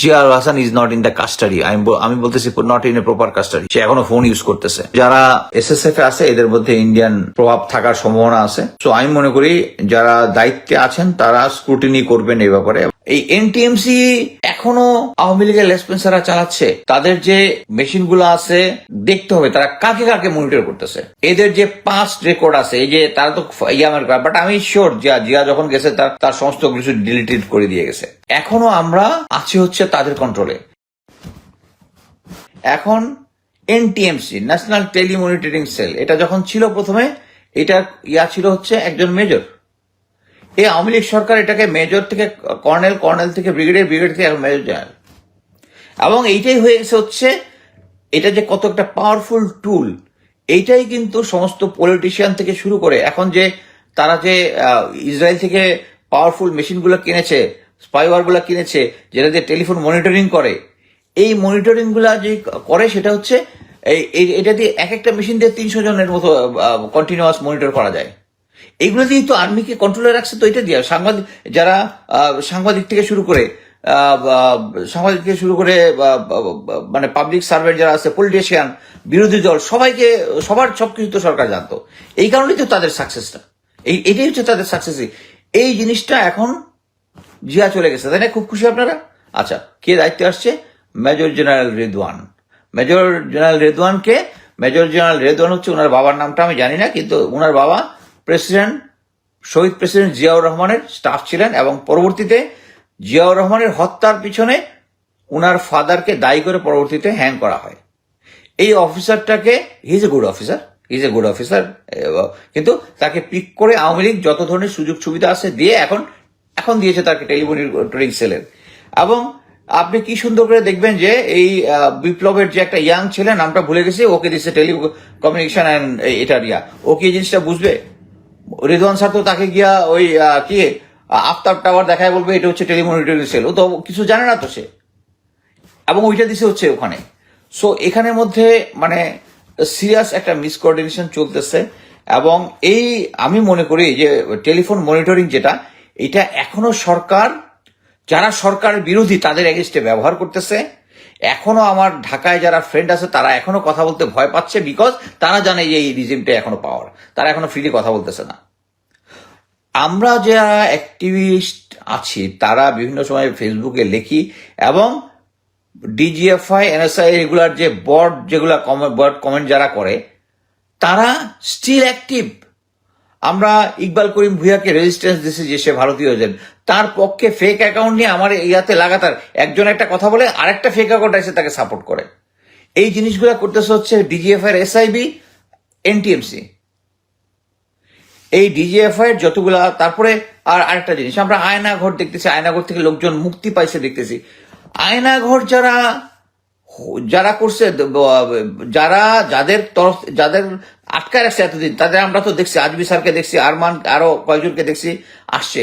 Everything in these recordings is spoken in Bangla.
Ziaul Hasan is not in the custody আমি বলতেছি not in a proper custody সে এখনও ফোন ইউজ করতেছে। যারা এসএসএফ এ আছে, এদের মধ্যে ইন্ডিয়ান প্রভাব থাকার সম্ভাবনা আছে। তো আমি মনে করি যারা দায়িত্বে আছেন, তারা স্ক্রুটিনি করবেন এই ব্যাপারে। এই এনটিএমসি এখনও আওয়ামী লীগের লেসপেন্সাররা চালাচ্ছে। তাদের যে মেশিনগুলো আছে, দেখতে হবে তারা কাকে কাকে মনিটর করতেছে। এদের যে পাস্ট রেকর্ড আছে, এই যে তারা তো ইয়ামের বাট আমি শিওর জিয়া জিয়া যখন গেছে, তার তার সমস্ত কিছু ডিলিটেড করে দিয়ে গেছে। এখনও আমরা আছি হচ্ছে তাদের কন্ট্রোলে এখন এনটিএমসি ন্যাশনাল টেলিমনিটরিং সেল এটা যখন ছিল প্রথমে, এটা ইয়া ছিল হচ্ছে একজন মেজর এই আওয়ামী লীগ সরকার এটাকে মেজর থেকে কর্নেল কর্নেল থেকে ব্রিগেডিয়ার ব্রিগেড থেকে মেজর জেনারেল এবং এইটাই হয়ে গেছে হচ্ছে, এটা যে কত একটা পাওয়ারফুল টুল এইটাই কিন্তু সমস্ত পলিটিশিয়ান থেকে শুরু করে, এখন যে তারা যে ইসরায়েল থেকে পাওয়ারফুল মেশিনগুলো কিনেছে স্পাইওয়ারগুলো কিনেছে, যেটা দিয়ে টেলিফোন মনিটরিং করে, এই মনিটরিংগুলা যে করে, সেটা হচ্ছে এই- এটা দিয়ে এক একটা মেশিন দিয়ে তিনশো জনের মতো কন্টিনিউয়াস মনিটর করা যায়। এইগুলো দিয়েই তো আর্মিকে কন্ট্রোলে রাখছে তো এটা দিয়ে। সাংবাদিক, যারা সাংবাদিক থেকে শুরু করে সাংবাদিক থেকে শুরু করে মানে পাবলিক সার্ভেন্ট যারা আছে পলিটিশিয়ান বিরোধী দল, সবাইকে, সবার সবকিছু তো সরকার জানতো। এই কারণেই তো তাদের সাকসেসটা এই, এটাই হচ্ছে তাদের সাকসেস এই জিনিসটা এখন জিয়া চলে গেছে, তাই না? খুব খুশি আপনারা? আচ্ছা কে দায়িত্বে আসছে? Major general Redwan. Major general রেদওয়ানকে, major general Redwan হচ্ছে ওনার বাবার নামটা আমি জানি না, কিন্তু ওনার বাবা প্রেসিডেন্ট, শহীদ প্রেসিডেন্ট জিয়াউর রহমানের স্টাফ ছিলেন এবং পরবর্তীতে জিয়াউর রহমানের হত্যার পিছনে ওনার ফাদারকে দায়ী করে পরবর্তীতে হ্যাং করা হয়। এই অফিসারটাকে is a good officer is a good officer কিন্তু তাকে পিক করে আওয়ামী লীগ যত ধরনের সুযোগ সুবিধা আছে দিয়ে এখন এখন দিয়েছে তাকে টেলিমনিটরিং সেলের। এবং আপনি কি সুন্দর করে দেখবেন যে এই বিপ্লবের যে একটা ইয়াং ছেলে, নামটা ভুলে গেছি, ওকে দিচ্ছে টেলিকমিউনিকেশন অ্যান্ড এটার ইয়া ও কি জিনিসটা বুঝবে? রিদওয়ান স্যার তো তাকে গিয়া ওই কি, আফতাব টাওয়ার দেখায় বলবে, এটা হচ্ছে টেলিমনিটরিং সেল। ও তো কিছু জানে না তো সে। এবং ওইটা দিছে হচ্ছে ওখানে। সো এখানের মধ্যে মানে সিরিয়াস একটা মিসকোঅর্ডিনেশন চলতেছে। এবং এই, আমি মনে করি যে, টেলিফোন মনিটরিং যেটা এটা এখনও সরকার, যারা সরকার বিরোধী, তাদের এগেনস্টে ব্যবহার করতেছে। এখনও আমার ঢাকায় যারা ফ্রেন্ড আছে, তারা এখনও কথা বলতে ভয় পাচ্ছে বিকজ তারা জানে যে এই রিজিমটা এখনও পাওয়ার তারা এখনও ফ্রিলি কথা বলতেছে না। আমরা যারা অ্যাক্টিভিস্ট আছি, তারা বিভিন্ন সময় ফেসবুকে লিখি এবং ডিজিএফআই এনএসআই রেগুলার যে বর্ড যেগুলা বর্ড কমেন্ট যারা করে, তারা স্টিল অ্যাক্টিভ আমরা ইকবাল করিম ভুইয়াকে রেজিস্ট্যান্স দিয়েছি যে সে ভারতীয় এজেন্ট তার পক্ষে ফেক অ্যাকাউন্ট নিয়ে আমার ইয়াতে লাগাতার একজন একটা কথা বলে, আরেকটা ফেক অ্যাকাউন্ট এসে তাকে সাপোর্ট করে। এই জিনিসগুলো করতেছে হচ্ছে ডিজিএফআই এসআইবি এনটিএমসি এই ডিজিএফআই এর যতগুলা, তারপরে আর আরেকটা জিনিস, আমরা আয়নাঘর দেখতেছি, আয়নাঘর থেকে লোকজন মুক্তি পাইছে দেখতেছি। আয়নাঘর যারা যারা করছে যারা, যাদের তরফ, যাদের আটকায় রাখছে এতদিন। তাদের আমরা তো দেখছি আজবি স্যারকে দেখছি, আরমান, আরও কয়েকজনকে দেখছি, আসছে।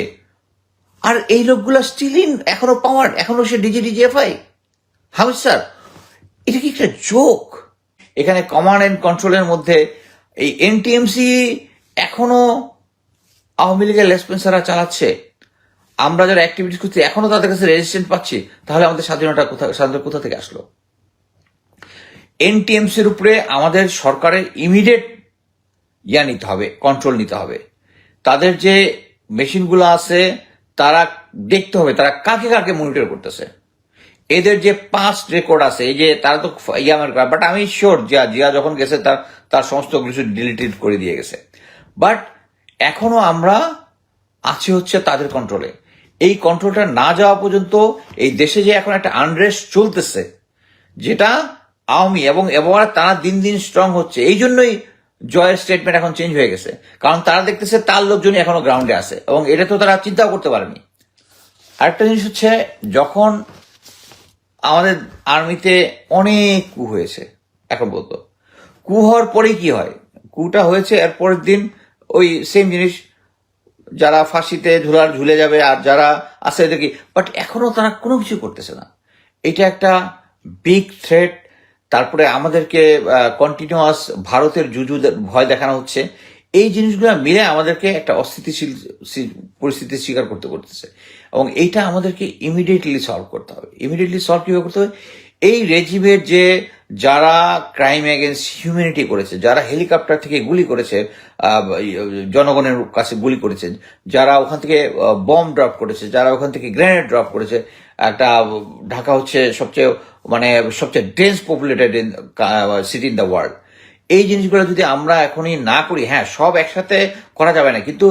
আর এই লোকগুলা স্টিল ইন এখনও পাওয়ার এখনও সে ডিজি ডিজিএফআই হাউস স্যার, এটা কি একটা জোক এখানে কমান্ড অ্যান্ড কন্ট্রোলের মধ্যে এই এনটিএমসি এখনও আওয়ামী লীগের লেসপেন্সাররা চালাচ্ছে। আমরা যারা অ্যাক্টিভিটিস করছি এখনও তাদের কাছে রেজিস্ট্যান্ট পাচ্ছি। তাহলে আমাদের স্বাধীনতা কোথা স্বাধীনতা কোথা থেকে আসলো? এনটিএমসির উপরে আমাদের সরকারের ইমিডিয়েট ইয়া নিতে হবে কন্ট্রোল নিতে হবে। তাদের যে মেশিনগুলো আছে, তারা দেখতে হবে, তারা কাকে কাকে মনিটর করতেছে। এদের যে পাস্ট রেকর্ড আছে, এই যে তারা তো ইয়ামের বাট আমি শিওর জিয়া জিয়া যখন গেছে, তার তার সমস্ত কিছু ডিলিটেড করে দিয়ে গেছে। বাট এখনও আমরা আছি হচ্ছে তাদের কন্ট্রোলে এই কন্ট্রোলটা না যাওয়া পর্যন্ত এই দেশে যে এখন একটা আনরেস্ট চলতেছে, যেটা আওয়ামী এবং এবার তারা দিন দিন স্ট্রং হচ্ছে, এই জন্যই জয়ের স্টেটমেন্ট এখন চেঞ্জ হয়ে গেছে। কারণ তারা দেখতেছে তার লোকজনই এখনও গ্রাউন্ডে আছে এবং এটা তো তারা চিন্তাও করতে পারেনি। আরেকটা জিনিস হচ্ছে, যখন আমাদের আর্মিতে অনেক কু হয়েছে, এখন বলতো। কু হওয়ার পরে কি হয়? কুটা হয়েছে, এর পরের দিন ওই সেম জিনিস, যারা ফাঁসিতে ঝুলার ঝুলে যাবে আর যারা আছে দেখি বাট এখনও তারা কোনো কিছু করতেছে না। এটা একটা বিগ থ্রেট তারপরে আমাদেরকে কন্টিনিউয়াস ভারতের জুজু ভয় দেখানো হচ্ছে। এই জিনিসগুলো মিলে আমাদেরকে একটা অস্থিতিশীল পরিস্থিতি স্বীকার করতে করতেছে। এবং এইটা আমাদেরকে ইমিডিয়েটলি সলভ করতে হবে। ইমিডিয়েটলি সলভ কীভাবে করতে হবে? এই রেজিমের যে যারা ক্রাইম এগেনস্ট হিউম্যানিটি করেছে, যারা হেলিকপ্টার থেকে গুলি করেছে জনগণের কাছে গুলি করেছে, যারা ওখান থেকে বম ড্রপ করেছে, যারা ওখান থেকে গ্রেনেড ড্রপ করেছে, একটা ঢাকা হচ্ছে সবচেয়ে মানে সবচেয়ে dense populated city in the world এই জিনিসগুলো যদি আমরা এখনই না করি হ্যাঁ সব একসাথে করা যাবে না, কিন্তু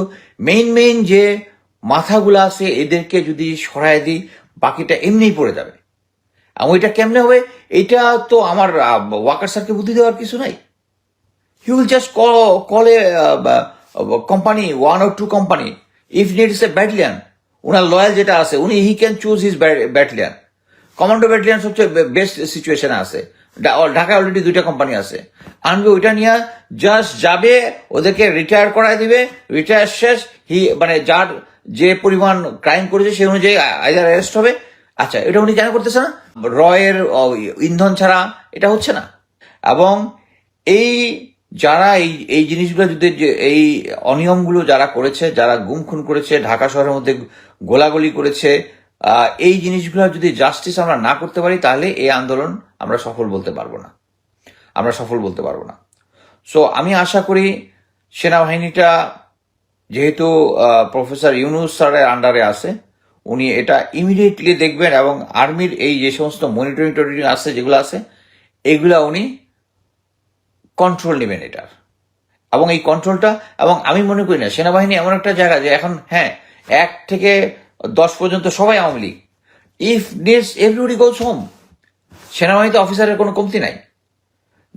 মেইন মেইন যে মাথাগুলো আছে, এদেরকে যদি সরাই দিই, বাকিটা এমনিই পড়ে যাবে। এবং এটা কেমনে হবে? এটা তো আমার ওয়াকার স্যারকে বুদ্ধি দেওয়ার কিছু নাই। He will just call call a company one or two company if needs a battalion owner loyal যেটা আছে, উনি he can choose his battalion commando battalion সবচেয়ে বেস্ট সিচুয়েশনে আছে। ঢাকায় অলরেডি দুইটা কোম্পানি আছে। আনবে ওইটা নিয়ে জাস্ট যাবে, ওদেরকে রিটায়ার করায় দিবে। রিটায়ার শেষ হি মানে যার যে পরিমাণ ক্রাইম করেছে সেই অনুযায়ী আইদার অ্যারেস্ট হবে। আচ্ছা এটা উনি কেন করতেছে না? রয়ের ইন্ধন ছাড়া এটা হচ্ছে না। এবং এই যারা এই এই জিনিসগুলো যদি এই অনিয়মগুলো যারা করেছে, যারা গুম খুন করেছে, ঢাকা শহরের মধ্যে গোলাগুলি করেছে এই জিনিসগুলো যদি জাস্টিস আমরা না করতে পারি, তাহলে এই আন্দোলন আমরা সফল বলতে পারব না। আমরা সফল বলতে পারব না। সো আমি আশা করি সেনাবাহিনীটা যেহেতু প্রফেসর ইউনুস স্যারের আন্ডারে আছে উনি এটা ইমিডিয়েটলি দেখবেন এবং আর্মির এই যে সমস্ত মনিটরিং টনিটরিং আছে, যেগুলো আছে, এগুলা উনি কন্ট্রোল নেবেন এটার। এবং এই কন্ট্রোলটা এবং আমি মনে করি না, সেনাবাহিনী এমন একটা জায়গা যে এখন হ্যাঁ এক থেকে দশ পর্যন্ত সবাই Awami League. If needs everybody goes home সেনাবাহিনীতে অফিসারের কোনো কমতি নাই।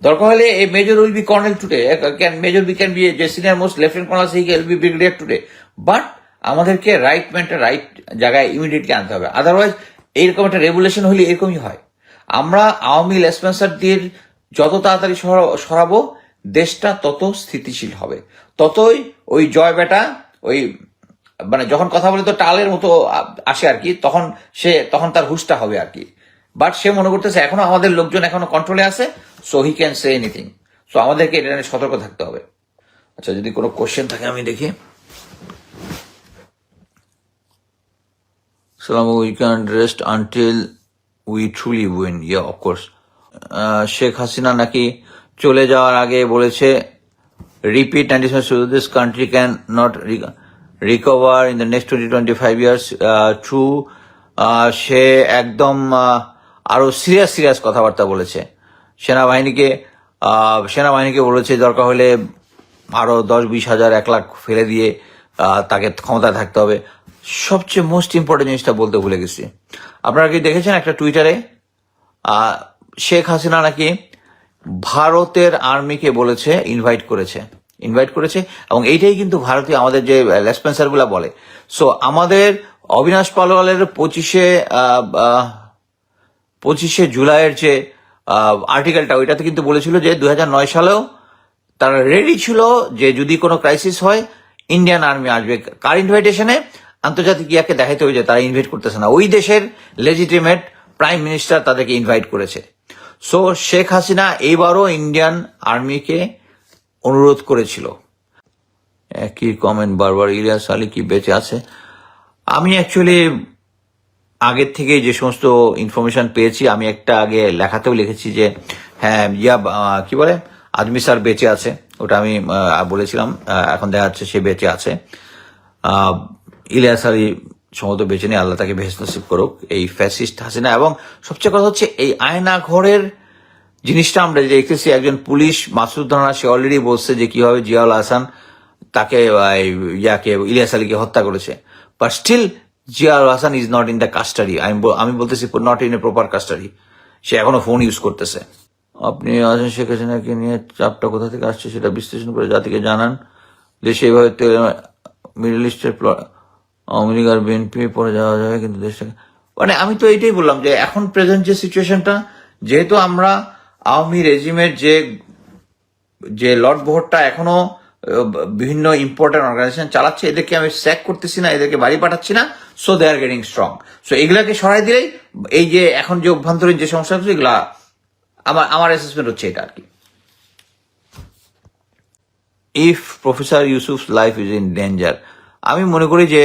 দরকার হলে a major will be colonel today can major be can be senior most lieutenant colonel সেই will be brigadier today but আমাদেরকে রাইট ম্যানটা রাইট জায়গায় ইমিডিয়েটলি আনতে হবে। আদারওয়াইজ এইরকম একটা রেগুলেশন হলে এরকমই হয়। আমরা আওয়ামী লেসপেন্সারদের যত তাড়াতাড়ি সরা- সরাবো, দেশটা তত স্থিতিশীল হবে। ততই ওই জয় বেটা, ওই মানে যখন কথা বলে তো টালের মতো আসে আর কি, তখন সে, তখন তার হুশটা হবে আর কি। বাট সে মনে করতেছে, এখনও আমাদের লোকজন এখনও কন্ট্রোলে আছে so he can say anything so আমাদেরকে এটা নিয়ে সতর্ক থাকতে হবে। আচ্ছা যদি কোনো কোশ্চেন থাকে আমি দেখি। Salam, we can rest until we truly win. Yeah, of course. Sheikh Hasina নাকি চলে যাওয়ার আগে বলেছে repeat ninety this country can not recover in the next twenty twenty five years true সে একদম আহ, আরও সিরিয়াস সিরিয়াস কথাবার্তা বলেছে সেনাবাহিনীকে সেনাবাহিনীকে বলেছে দরকার হলে আরও দশ বিশ হাজার এক লাখ ফেলে দিয়ে তাকে ক্ষমতায় থাকতে হবে সবচেয়ে মোস্ট ইম্পর্টেন্ট জিনিসটা বলতে ভুলে গেছি। আপনারা কি দেখেছেন একটা টুইটারে শেখ হাসিনা নাকি ভারতের আর্মিকে বলেছে ইনভাইট করেছে। ইনভাইট করেছে, এবং এইটাই কিন্তু ভারতীয় আমাদের যে লেসপেন্সারগুলা বলে। সো আমাদের অবিনাশ পালোয়ালের পঁচিশে পঁচিশে জুলাইয়ের যে আর্টিকেলটা ওইটাতে কিন্তু বলেছিল যে দু নয় সালেও তারা রেডি ছিল যে যদি কোনো ক্রাইসিস হয় ইন্ডিয়ান আর্মি আসবে। কার ইনভাইটেশনে আন্তর্জাতিক ইয়াকে দেখাইতে যে তারা ইনভাইট করতেছে না। ওই দেশের লেজিটিমেট প্রাইম মিনিস্টার তাদেরকে ইনভাইট করেছে। সো শেখ হাসিনা এইবারও ইন্ডিয়ান আর্মিকে অনুরোধ করেছিল। একই কমেন্ট বারবার, ইলিয়াস আলী কি বেঁচে আছে? আমি অ্যাকচুয়ালি আগের থেকে যে সমস্ত ইনফরমেশন পেয়েছি, আমি একটা আগে লেখাতেও লিখেছি যে হ্যাঁ ইয়া কি বলে? আদমি স্যার বেঁচে আছে। ওটা আমি বলেছিলাম এখন দেখা যাচ্ছে সে বেঁচে আছে। ইলিয়াস আলী সম্ভবত বেছে নিয়ে আল্লাহ তাকে ভেস্ত নসিব করুক, এই ফ্যাসিস্ট হাসিনা। এবং সবচেয়ে কথা হচ্ছে এই আয়না ঘরের জিনিসটা আমরা যে দেখতেছি, একজন পুলিশ মাসুদ রানা, সে অলরেডি বলছে যে কীভাবে জিয়াউল হাসান তাকে ইয়াকে, ইলিয়াস আলীকে হত্যা করেছে। But still Ziaul Hasan is not in the custody আমি আমি বলতেছি not in a proper custody সে এখনও ফোন ইউজ করতেছে। আপনি আছেন শেখ হাসিনাকে নিয়ে, চাপটা কোথা থেকে আসছে সেটা বিশ্লেষণ করে জাতিকে জানান। দেশে এইভাবে মিডল ইস্টের আওয়ামী লীগ আর বিএনপি পরে যাওয়া যাবে, কিন্তু দেশটাকে মানে আমি তো এটাই বললাম যে এখন প্রেজেন্ট যে সিচুয়েশনটা যেহেতু আমরা আওয়ামী রেজিমের যে যে লর্ড ভোটটা এখনও বিভিন্ন ইম্পর্টেন্ট অর্গানাইজেশন চালাচ্ছে, এদেরকে আমি স্যাক করতেছি না, এদেরকে বাড়ি পাঠাচ্ছি না so they are getting strong so এগুলাকে সরাই দিলেই এই যে এখন যে অভ্যন্তরীণ যে সমস্যা হচ্ছে এগুলা আমার আমার অ্যাসেসমেন্ট হচ্ছে এটা আর কি if professor Yusuf life is in danger আমি মনে করি যে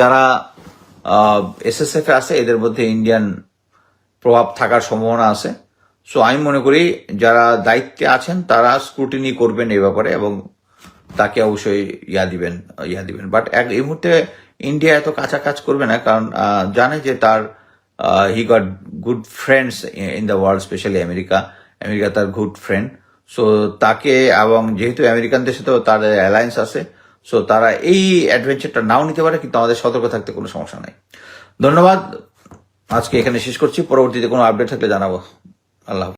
যারা এসএসএফ আছে, এদের মধ্যে ইন্ডিয়ান প্রভাব থাকার সম্ভাবনা আছে। সো আমি মনে করি যারা দায়িত্বে আছেন, তারা স্ক্রুটিনি করবেন এই ব্যাপারে এবং তাকে অবশ্যই ইয়া দিবেন ইয়া দিবেন। বাট এক, এই মুহূর্তে ইন্ডিয়া এত কাঁচা কাজ করবে না, কারণ জানে যে তার he got good friends in the world specially America America তার গুড ফ্রেন্ড সো তাকে এবং যেহেতু আমেরিকানদের সাথেও তার অ্যালায়েন্স আছে সো তারা এই অ্যাডভেঞ্চারটা নাও নিতে পারে, কিন্তু আমাদের সতর্ক থাকতে কোনো সমস্যা নাই। ধন্যবাদ। আজকে এখানে শেষ করছি। পরবর্তীতে কোনো আপডেট থাকলে জানাব। আল্লাহ।